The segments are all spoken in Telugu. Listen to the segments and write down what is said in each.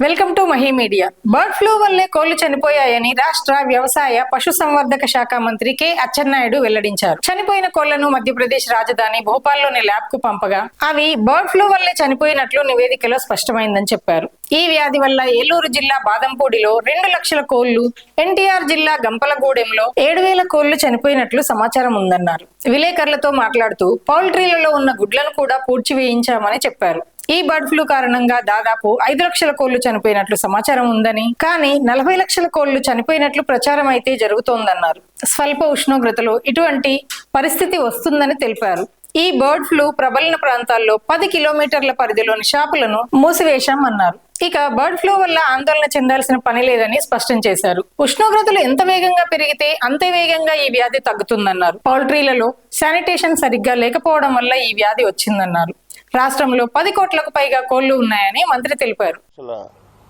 Welcome to Mahi media. Bird flu వల్లే కోళ్ళు చనిపోయాయని రాష్ట్ర వ్యవసాయ పశుసంవర్ధక శాఖ మంత్రి కె అచ్చెన్నాయుడు వెల్లడించారు. చనిపోయిన కోళ్ళను మధ్యప్రదేశ్ రాజధాని భోపాల్లోని ల్యాబ్కు పంపగా అవి బర్డ్ ఫ్లూ వల్లే చనిపోయినట్లు నివేదికలో స్పష్టమైందని చెప్పారు. ఈ వ్యాధి వల్ల ఏలూరు జిల్లా బాదంపూడిలో రెండు లక్షల కోళ్ళు ఎన్టీఆర్ జిల్లా గంపలగూడెంలో ఏడు వేల కోళ్ళు చనిపోయినట్లు సమాచారం ఉందన్నారు. విలేకరులతో మాట్లాడుతూ పౌల్ట్రీలలో ఉన్న గుడ్లను కూడా పూడ్చివేయించామని చెప్పారు. ఈ బర్డ్ ఫ్లూ కారణంగా దాదాపు ఐదు లక్షల కోళ్ళు చనిపోయినట్లు సమాచారం ఉందని కానీ నలభై లక్షల కోళ్ళు చనిపోయినట్లు ప్రచారం అయితే జరుగుతోందన్నారు. స్వల్ప ఉష్ణోగ్రతలో ఇటువంటి పరిస్థితి వస్తుందని తెలిపారు. ఈ బర్డ్ ఫ్లూ ప్రబలిన ప్రాంతాల్లో పది కిలోమీటర్ల పరిధిలోని షాపులను మూసివేశామన్నారు. ఇక బర్డ్ ఫ్లూ వల్ల ఆందోళన చెందాల్సిన పని లేదని స్పష్టం చేశారు. ఉష్ణోగ్రతలు ఎంత వేగంగా పెరిగితే అంతే వేగంగా ఈ వ్యాధి తగ్గుతుందన్నారు. పౌల్ట్రీలలో శానిటేషన్ సరిగ్గా లేకపోవడం వల్ల ఈ వ్యాధి వచ్చిందన్నారు. రాష్ట్రంలో పది కోట్లకు పైగా కోళ్ళు ఉన్నాయని మంత్రి తెలిపారు.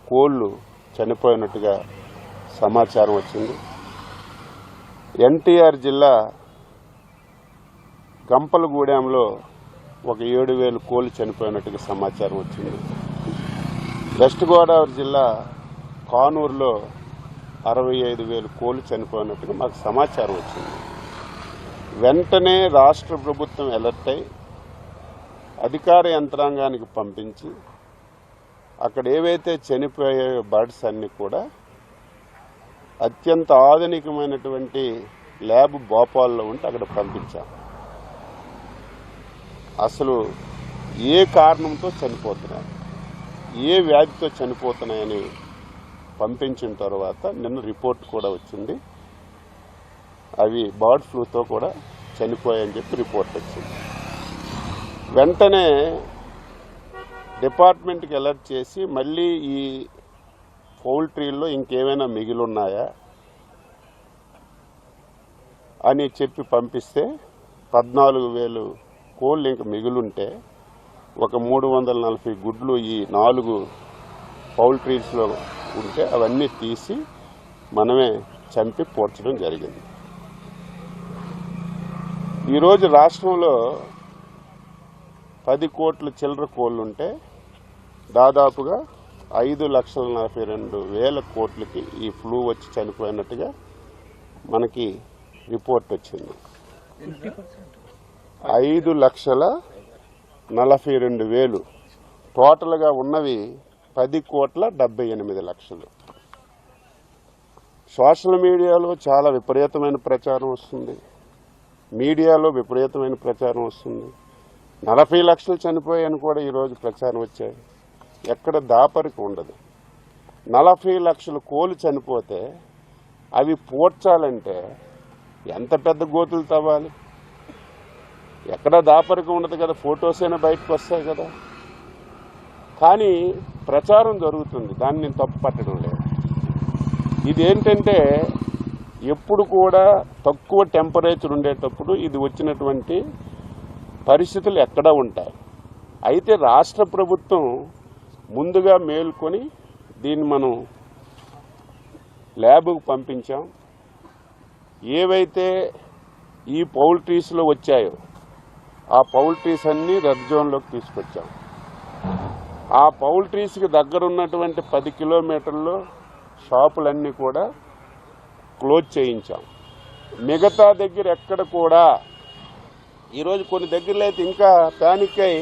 కోళ్ళు చనిపోయినట్టుగా సమాచారం వచ్చింది. ఎన్టీఆర్ జిల్లా గంపలగూడెంలో ఒక ఏడు వేలు కోళ్ళు చనిపోయినట్టుగా సమాచారం వచ్చింది. వెస్ట్ గోదావరి జిల్లా కానూరులో అరవై ఐదు వేలు కోళ్ళు చనిపోయినట్టుగా మాకు సమాచారం వచ్చింది. వెంటనే రాష్ట్ర ప్రభుత్వం అలర్ట్ అయి అధికార యంత్రాంగానికి పంపించి అక్కడ ఏవైతే చనిపోయే బర్డ్స్ అన్నీ కూడా అత్యంత ఆధునికమైనటువంటి ల్యాబ్ భోపాల్లో ఉంటే అక్కడ పంపించాం. అసలు ఏ కారణంతో చనిపోతున్నాయి? ఏ వ్యాధితో చనిపోతున్నాయని పంపించిన తర్వాత నిన్న రిపోర్ట్ కూడా వచ్చింది. అవి బర్డ్ ఫ్లూతో కూడా చనిపోయాయని చెప్పి రిపోర్ట్ వచ్చింది. వెంటనే డిపార్ట్మెంట్కి అలర్ట్ చేసి మళ్ళీ ఈ పౌల్ట్రీల్లో ఇంకేమైనా మిగిలి ఉన్నాయా అని చెప్పి పంపిస్తే పద్నాలుగు వేలు కోళ్ళు ఇంక మిగులుంటే ఒక మూడు వందల నలభై గుడ్లు ఈ నాలుగు పౌల్ట్రీస్లో ఉంటే అవన్నీ తీసి మనమే చంపి పోర్చడం జరిగింది. ఈరోజు రాష్ట్రంలో పది కోట్ల చిల్లర కోళ్ళు ఉంటే దాదాపుగా ఐదు లక్షల నలభై రెండు వేల కోట్లకి ఈ ఫ్లూ వచ్చి చనిపోయినట్టుగా మనకి రిపోర్ట్ వచ్చింది. ఐదు లక్షల నలభై రెండు వేలు. టోటల్గా ఉన్నవి పది కోట్ల డెబ్బై ఎనిమిది లక్షలు. సోషల్ మీడియాలో చాలా విపరీతమైన ప్రచారం వస్తుంది. మీడియాలో విపరీతమైన ప్రచారం వస్తుంది. నలభై లక్షలు చనిపోయాయని కూడా ఈరోజు ప్రచారం వచ్చాయి. ఎక్కడ దాపరికి ఉండదు. నలభై లక్షలు కోలు చనిపోతే అవి పూడ్చాలంటే ఎంత పెద్ద గోతులు తవ్వాలి? ఎక్కడ దాపరికి ఉండదు కదా ఫొటోస్ అయినా బయటకు వస్తాయి కదా. కానీ ప్రచారం జరుగుతుంది. దాన్ని నేను తప్పు పట్టడం లేదు. ఇది ఏంటంటే ఎప్పుడు కూడా తక్కువ టెంపరేచర్ ఉండేటప్పుడు ఇది వచ్చినటువంటి పరిస్థితులు ఎక్కడ ఉంటాయి. అయితే రాష్ట్ర ప్రభుత్వం ముందుగా మేల్కొని దీన్ని మనం ల్యాబ్కు పంపించాం. ఏవైతే ఈ పౌల్ట్రీస్లో వచ్చాయో ఆ పౌల్ట్రీస్ అన్నీ రెడ్ జోన్లోకి తీసుకొచ్చాం. ఆ పౌల్ట్రీస్కి దగ్గర ఉన్నటువంటి పది కిలోమీటర్లు షాపులన్నీ కూడా క్లోజ్ చేయించాం. మిగతా దగ్గర ఎక్కడ కూడా ఈరోజు కొన్ని దగ్గరలో అయితే ఇంకా ప్యానిక్ అయి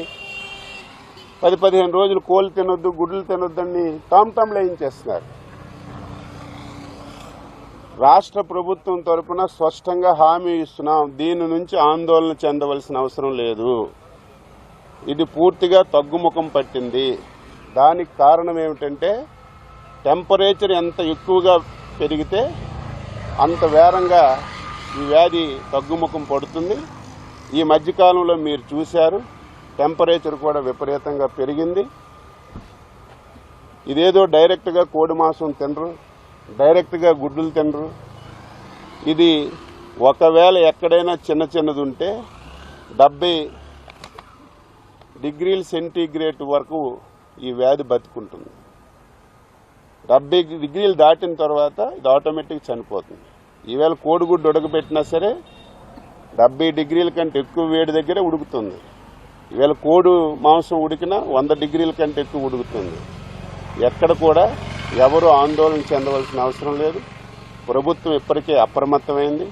పది పదిహేను రోజులు కోళ్ళు తినొద్దు గుడ్లు తినొద్దని అని టామ్ లేయించేస్తున్నారు రాష్ట్ర ప్రభుత్వం తరపున స్పష్టంగా హామీ ఇస్తున్నాం దీని నుంచి ఆందోళన చెందవలసిన అవసరం లేదు. ఇది పూర్తిగా తగ్గుముఖం పట్టింది. దానికి కారణం ఏమిటంటే టెంపరేచర్ ఎంత ఎక్కువగా పెరిగితే అంత వేరంగా ఈ వ్యాధి తగ్గుముఖం పడుతుంది. ఈ మధ్యకాలంలో మీరు చూశారు. టెంపరేచర్ కూడా విపరీతంగా పెరిగింది. ఇదేదో డైరెక్ట్గా కోడి మాంసం తినరు డైరెక్ట్గా గుడ్డులు తినరు. ఇది ఒకవేళ ఎక్కడైనా చిన్న చిన్నది ఉంటే డెబ్బై డిగ్రీల సెంటీగ్రేడ్ వరకు ఈ వ్యాధి బతుకుంటుంది. డెబ్బై డిగ్రీలు దాటిన తర్వాత ఇది ఆటోమేటిక్ చనిపోతుంది. ఈవేళ కోడిగుడ్డు ఉడకబెట్టినా సరే డెబ్బై డిగ్రీల కంటే ఎక్కువ వేడి దగ్గరే ఉడుకుతుంది. ఈవేళ కోడి మాంసం ఉడికినా వంద డిగ్రీల కంటే ఎక్కువ ఉడుకుతుంది. ఎక్కడ కూడా ఎవరు ఆందోళన చెందవలసిన అవసరం లేదు. ప్రభుత్వం ఇప్పటికే అప్రమత్తమైంది.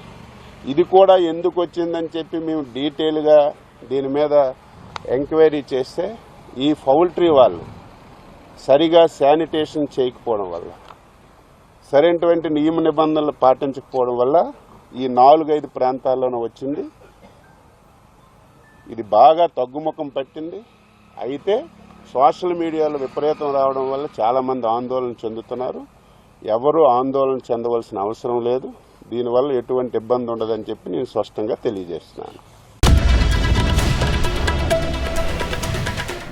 ఇది కూడా ఎందుకు వచ్చిందని చెప్పి మేము డీటెయిల్గా దీని మీద ఎంక్వైరీ చేస్తే ఈ పౌల్ట్రీ వాళ్ళు సరిగా శానిటేషన్ చేయకపోవడం వల్ల సరైనటువంటి నియమ నిబంధనలు పాటించకపోవడం వల్ల ఈ నాలుగైదు ప్రాంతాల్లోనూ వచ్చింది. ఇది బాగా తగ్గుముఖం పట్టింది. అయితే సోషల్ మీడియాలో విపరీతం రావడం వల్ల చాలామంది ఆందోళన చెందుతున్నారు. ఎవరు ఆందోళన చెందవలసిన అవసరం లేదు. దీనివల్ల ఎటువంటి ఇబ్బంది ఉండదని చెప్పి నేను స్పష్టంగా తెలియజేస్తున్నాను.